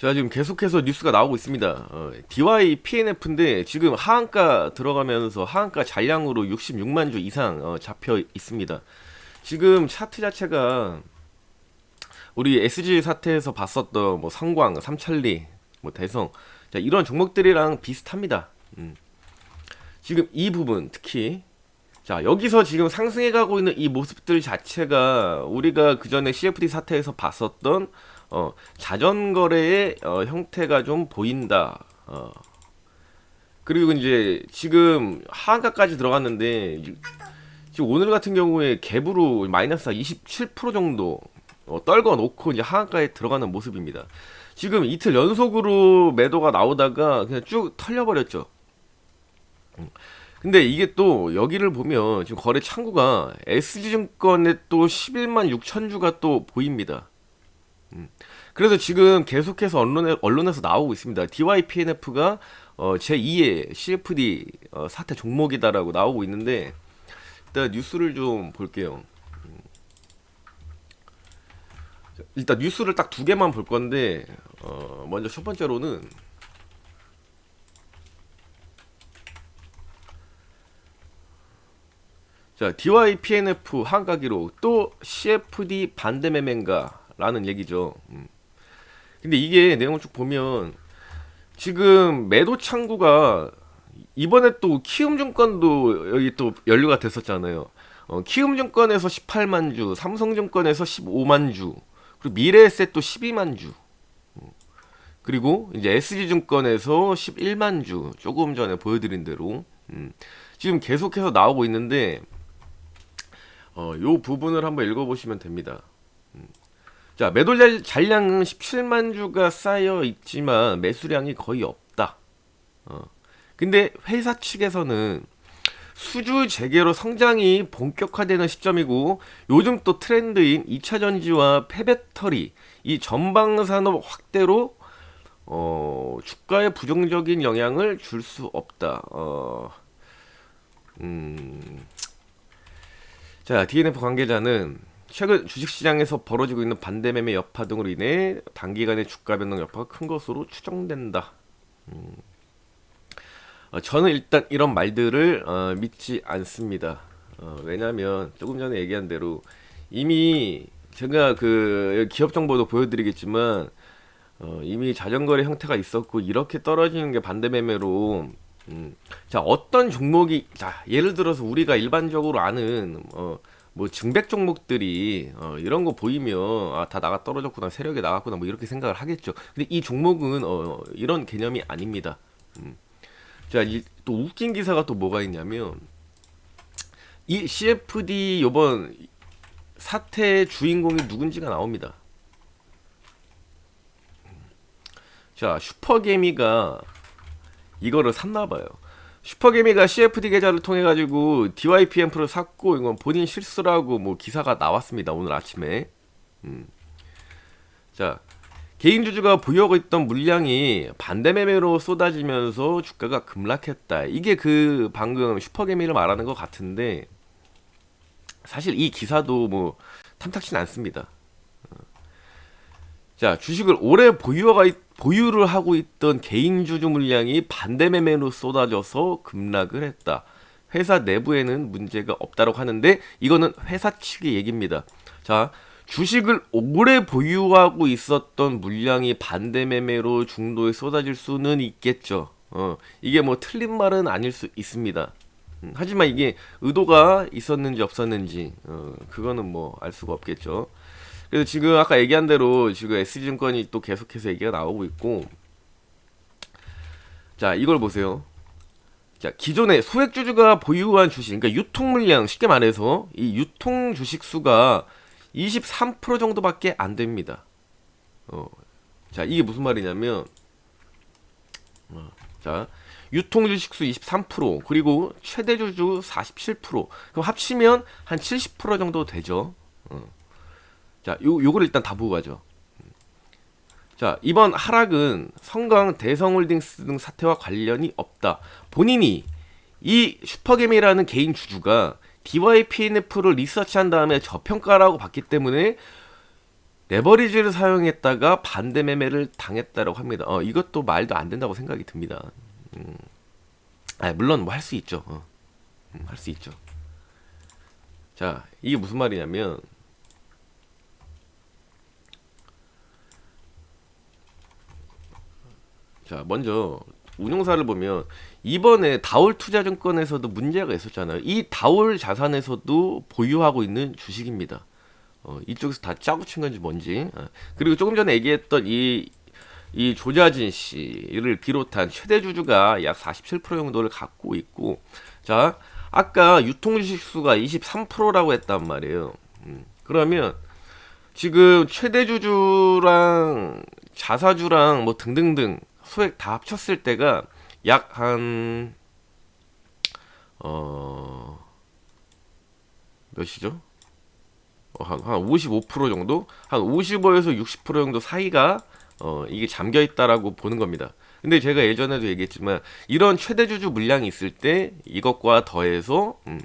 자 지금 계속해서 뉴스가 나오고 있습니다. 어, DY PNF인데 지금 하한가 들어가면서 하한가 잔량으로 66만 주 이상 어, 잡혀 있습니다. 지금 차트 자체가 우리 SG 사태에서 봤었던 뭐 성광, 삼천리, 뭐 대성 자 이런 종목들이랑 비슷합니다. 음. 지금 이 부분 특히 자 여기서 지금 상승해가고 있는 이 모습들 자체가 우리가 그 전에 CFD 사태에서 봤었던 어, 자전거래의 어, 형태가 좀 보인다. 어. 그리고 이제 지금 하한가까지 들어갔는데 이- 지금 오늘 같은 경우에 갭으로 마이너스 27% 정도 어, 떨궈 놓고 이제 하한가에 들어가는 모습입니다. 지금 이틀 연속으로 매도가 나오다가 그냥 쭉 털려버렸죠. 음. 근데 이게 또 여기를 보면 지금 거래 창구가 SG증권에 또 11만 6천 주가 또 보입니다. 음. 그래서 지금 계속해서 언론에, 언론에서 나오고 있습니다. DYPNF가 어, 제2의 CFD 어, 사태 종목이다라고 나오고 있는데 일단 뉴스를 좀 볼게요. 음. 일단 뉴스를 딱 두 개만 볼 건데 어, 먼저 첫 번째로는 자, DYPNF 한가 기록 또 CFD 반대 매매인가라는 얘기죠. 음. 근데 이게 내용을 쭉 보면 지금 매도 창구가 이번에 또 키움증권도 여기 또 연루가 됐었잖아요. 어, 키움증권에서 18만 주, 삼성증권에서 15만 주, 그리고 미래에셋 또 12만 주. 음. 그리고 이제 SG증권에서 11만 주 조금 전에 보여드린 대로 음. 지금 계속해서 나오고 있는데 어, 요 부분을 한번 읽어보시면 됩니다. 음. 자, 매도 잘- 잔량은 17만 주가 쌓여 있지만 매수량이 거의 없다. 어. 근데 회사 측에서는 수주 재개로 성장이 본격화되는 시점이고 요즘 또 트렌드인 2차 전지와 폐배터리 이 전방 산업 확대로 어, 주가에 부정적인 영향을 줄 수 없다. 어, 음, 자, DNF 관계자는 최근 주식시장에서 벌어지고 있는 반대매매 여파 등으로 인해 단기간의 주가 변동 여파가 큰 것으로 추정된다. 음. 어, 저는 일단 이런 말들을 어, 믿지 않습니다. 어, 왜냐하면 조금 전에 얘기한 대로 이미 제가 그 기업 정보도 보여드리겠지만 어, 이미 자전거의 형태가 있었고 이렇게 떨어지는 게 반대매매로 음, 자 어떤 종목이 자 예를 들어서 우리가 일반적으로 아는 어, 뭐 증백 종목들이 어, 이런 거 보이면 아, 다 나가 떨어졌구나 세력이 나갔구나 뭐 이렇게 생각을 하겠죠. 근데 이 종목은 어, 이런 개념이 아닙니다. 음. 자, 이, 또 웃긴 기사가 또 뭐가 있냐면 이 CFD 요번 사태의 주인공이 누군지가 나옵니다. 자, 슈퍼개미가 이거를 샀나 봐요. 슈퍼개미가 CFD 계좌를 통해 가지고 DYPM프를 샀고 이건 본인 실수라고 뭐 기사가 나왔습니다. 오늘 아침에. 음. 자, 개인 주주가 보유하고 있던 물량이 반대 매매로 쏟아지면서 주가가 급락했다. 이게 그 방금 슈퍼개미를 말하는 것 같은데 사실 이 기사도 뭐 탐탁치는 않습니다. 어. 자, 주식을 오래 보유가 보유를 하고 있던 개인 주주 물량이 반대 매매로 쏟아져서 급락을 했다. 회사 내부에는 문제가 없다고 하는데 이거는 회사 측의 얘기입니다. 자, 주식을 오래 보유하고 있었던 물량이 반대 매매로 중도에 쏟아질 수는 있겠죠. 어, 이게 뭐 틀린 말은 아닐 수 있습니다. 음, 하지만 이게 의도가 있었는지 없었는지 어, 그거는 뭐 알 수가 없겠죠. 그래서 지금 아까 얘기한 대로 지금 S증권이 또 계속해서 얘기가 나오고 있고 자 이걸 보세요. 자 기존에 소액 주주가 보유한 주식, 그러니까 유통 물량 쉽게 말해서 이 유통 주식 수가 23% 정도밖에 안 됩니다. 어, 자 이게 무슨 말이냐면, 어, 자 유통 주식수 23% 그리고 최대 주주 47% 그럼 합치면 한 70% 정도 되죠. 어. 자, 요 요걸 일단 다 보고 가죠. 자, 이번 하락은 성강 대성홀딩스 등 사태와 관련이 없다. 본인이 이 슈퍼게임이라는 개인 주주가 DYPNF를 리서치한 다음에 저평가라고 봤기 때문에 레버리지를 사용했다가 반대 매매를 당했다라고 합니다. 어, 이것도 말도 안 된다고 생각이 듭니다. 음. 아, 물론 뭐 할 수 있죠. 어. 음, 할수 있죠. 자, 이게 무슨 말이냐면 자, 먼저 운용사를 보면 이번에 다올 투자증권에서도 문제가 있었잖아요. 이 다올 자산에서도 보유하고 있는 주식입니다. 어, 이쪽에서 다 짜고 친 건지 뭔지. 어. 그리고 조금 전에 얘기했던 이, 이 조자진 씨를 비롯한 최대 주주가 약 47% 정도를 갖고 있고, 자, 아까 유통 주식 수가 23%라고 했단 말이에요. 음, 그러면 지금 최대 주주랑 자사주랑 뭐 등등등 소액 다 합쳤을 때가 약 한, 어, 몇이죠? 어, 한, 한55% 정도? 한 55에서 60% 정도 사이가, 어, 이게 잠겨 있다라고 보는 겁니다. 근데 제가 예전에도 얘기했지만, 이런 최대 주주 물량이 있을 때, 이것과 더해서, 음,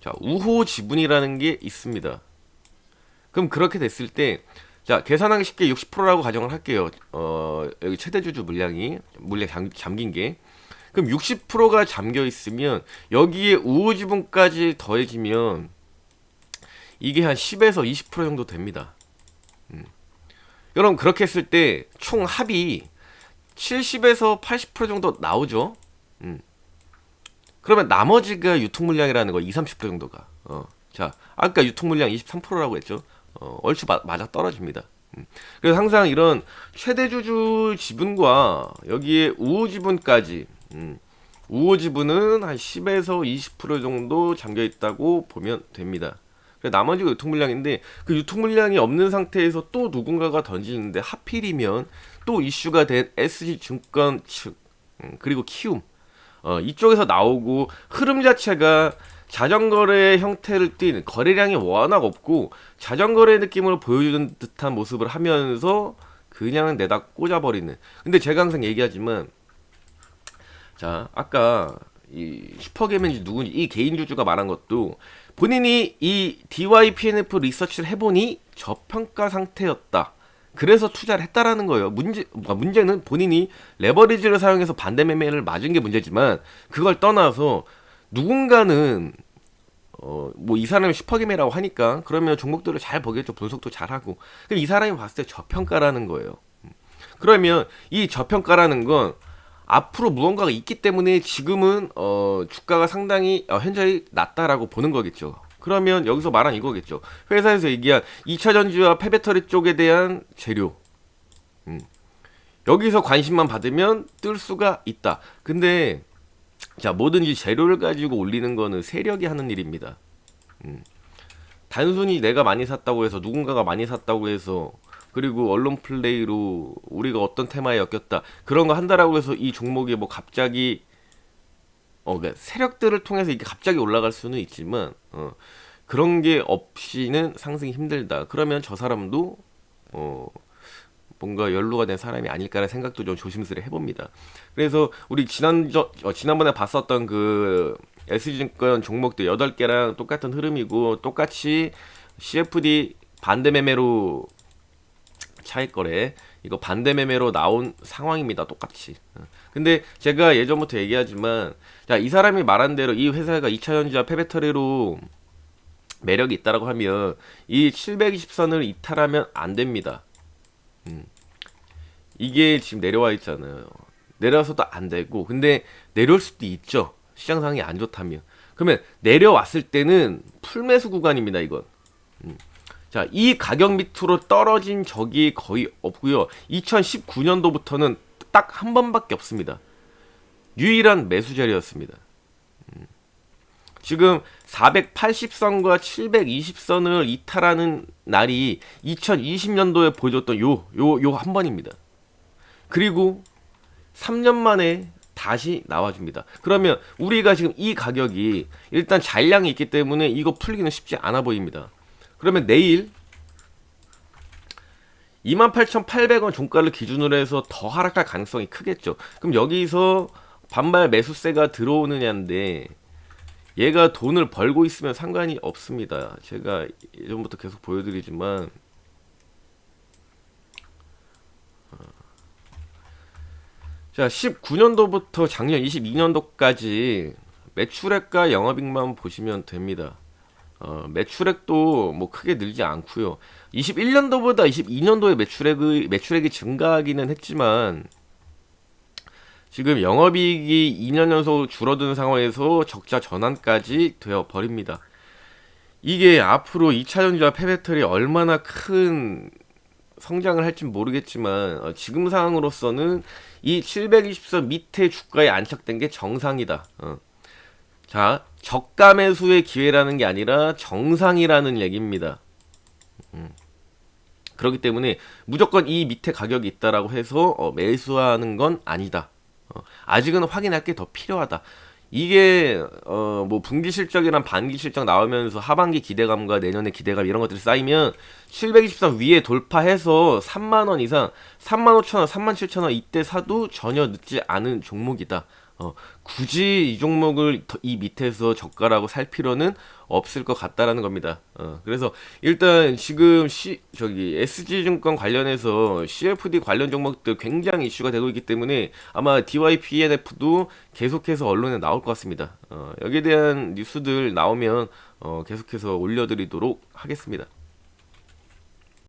자, 우호 지분이라는 게 있습니다. 그럼 그렇게 됐을 때, 자, 계산하기 쉽게 60%라고 가정을 할게요. 어, 여기 최대 주주 물량이, 물량 잠, 잠긴 게. 그럼 60%가 잠겨 있으면, 여기에 우호 지분까지 더해지면, 이게 한 10에서 20% 정도 됩니다. 음. 여러분, 그렇게 했을 때, 총 합이 70에서 80% 정도 나오죠? 음. 그러면 나머지가 유통 물량이라는 거 20, 30% 정도가. 어. 자, 아까 유통 물량 23%라고 했죠? 어, 얼추 마, 맞아 떨어집니다. 음. 그래서 항상 이런 최대주주 지분과 여기에 우호 지분까지 음, 우호 지분은 한 10에서 20% 정도 잠겨 있다고 보면 됩니다. 나머지가 유통 물량인데 그 유통 물량이 없는 상태에서 또 누군가가 던지는데 하필이면 또 이슈가 된 SG 증권 측 음, 그리고 키움 어, 이쪽에서 나오고 흐름 자체가 자전거의 형태를 띈 거래량이 워낙 없고 자전거의 느낌을 보여주는 듯한 모습을 하면서 그냥 내다 꽂아버리는. 근데 제가 항상 얘기하지만 자 아까 이 슈퍼게임인지 누군지 이 개인 주주가 말한 것도 본인이 이 DYPNF 리서치를 해보니 저평가 상태였다. 그래서 투자를 했다라는 거예요. 문제 문제는 본인이 레버리지를 사용해서 반대 매매를 맞은 게 문제지만 그걸 떠나서 누군가는 어 뭐 이 사람이 슈퍼게임이라고 하니까 그러면 종목들을 잘 보겠죠 분석도 잘 하고 그럼 이 사람이 봤을 때 저평가라는 거예요. 음. 그러면 이 저평가라는 건 앞으로 무언가가 있기 때문에 지금은 어 주가가 상당히 어, 현저히 낮다라고 보는 거겠죠. 그러면 여기서 말한 이거겠죠. 회사에서 얘기한 2차 전지와 폐배터리 쪽에 대한 재료. 음. 여기서 관심만 받으면 뜰 수가 있다. 근데 자, 뭐든지 재료를 가지고 올리는 거는 세력이 하는 일입니다. 음. 단순히 내가 많이 샀다고 해서 누군가가 많이 샀다고 해서 그리고 언론 플레이로 우리가 어떤 테마에 엮였다 그런 거 한다라고 해서 이 종목이 뭐 갑자기 어 그러니까 세력들을 통해서 이게 갑자기 올라갈 수는 있지만 어 그런 게 없이는 상승이 힘들다. 그러면 저 사람도 어 뭔가 연루가 된 사람이 아닐까라는 생각도 좀 조심스레 해봅니다. 그래서 우리 지난 저 어, 지난번에 봤었던 그 SG증권 종목도 8개랑 똑같은 흐름이고 똑같이 CFD 반대 매매로 차익 거래 이거 반대 매매로 나온 상황입니다. 똑같이. 어. 근데 제가 예전부터 얘기하지만 자, 이 사람이 말한 대로 이 회사가 2차 전지와 폐배터리로 매력이 있다라고 하면 이 720선을 이탈하면 안 됩니다. 음. 이게 지금 내려와 있잖아요. 내려와서도 안 되고 근데 내려올 수도 있죠. 시장 상황이 안 좋다면. 그러면 내려왔을 때는 풀매수 구간입니다, 이건. 음. 자, 이 가격 밑으로 떨어진 적이 거의 없고요. 2019년도부터는 딱 한 번밖에 없습니다. 유일한 매수 자리였습니다. 음. 지금 480선과 720선을 이탈하는 날이 2020년도에 보여줬던 요, 요, 요 한 번입니다. 그리고 3년 만에 다시 나와줍니다. 그러면 우리가 지금 이 가격이 일단 잔량이 있기 때문에 이거 풀기는 쉽지 않아 보입니다. 그러면 내일 28,800원 종가를 기준으로 해서 더 하락할 가능성이 크겠죠. 그럼 여기서 반발 매수세가 들어오느냐인데 얘가 돈을 벌고 있으면 상관이 없습니다. 제가 예전부터 계속 보여드리지만 어, 자 19년도부터 작년 22년도까지 매출액과 영업익만 보시면 됩니다. 어, 매출액도 뭐 크게 늘지 않고요. 21년도보다 22년도에 매출액의 매출액이 증가하기는 했지만 지금 영업이익이 2년 연속 줄어든 상황에서 적자 전환까지 되어 버립니다. 이게 앞으로 2차 전지와 폐배터리 얼마나 큰 성장을 할지 모르겠지만 어, 지금 상황으로서는 이 720선 밑에 주가에 안착된 게 정상이다. 어. 자, 저가 매수의 기회라는 게 아니라 정상이라는 얘기입니다. 음. 그렇기 때문에 무조건 이 밑에 가격이 있다라고 해서 어, 매수하는 건 아니다. 어, 아직은 확인할 게 더 필요하다. 이게 어 뭐 분기 실적이랑 반기 실적 나오면서 하반기 기대감과 내년의 기대감 이런 것들이 쌓이면 723 위에 돌파해서 3만 원 이상 3만 5천 원, 3만 7천 원 이때 사도 전혀 늦지 않은 종목이다. 어 굳이 이 종목을 더- 이 밑에서 저가라고 살 필요는 없을 것 같다라는 겁니다. 어 그래서 일단 지금 C 저기 SG증권 관련해서 CFD 관련 종목들 굉장히 이슈가 되고 있기 때문에 아마 DYPNF도 계속해서 언론에 나올 것 같습니다. 어, 여기에 대한 뉴스들 나오면 어, 계속해서 올려드리도록 하겠습니다.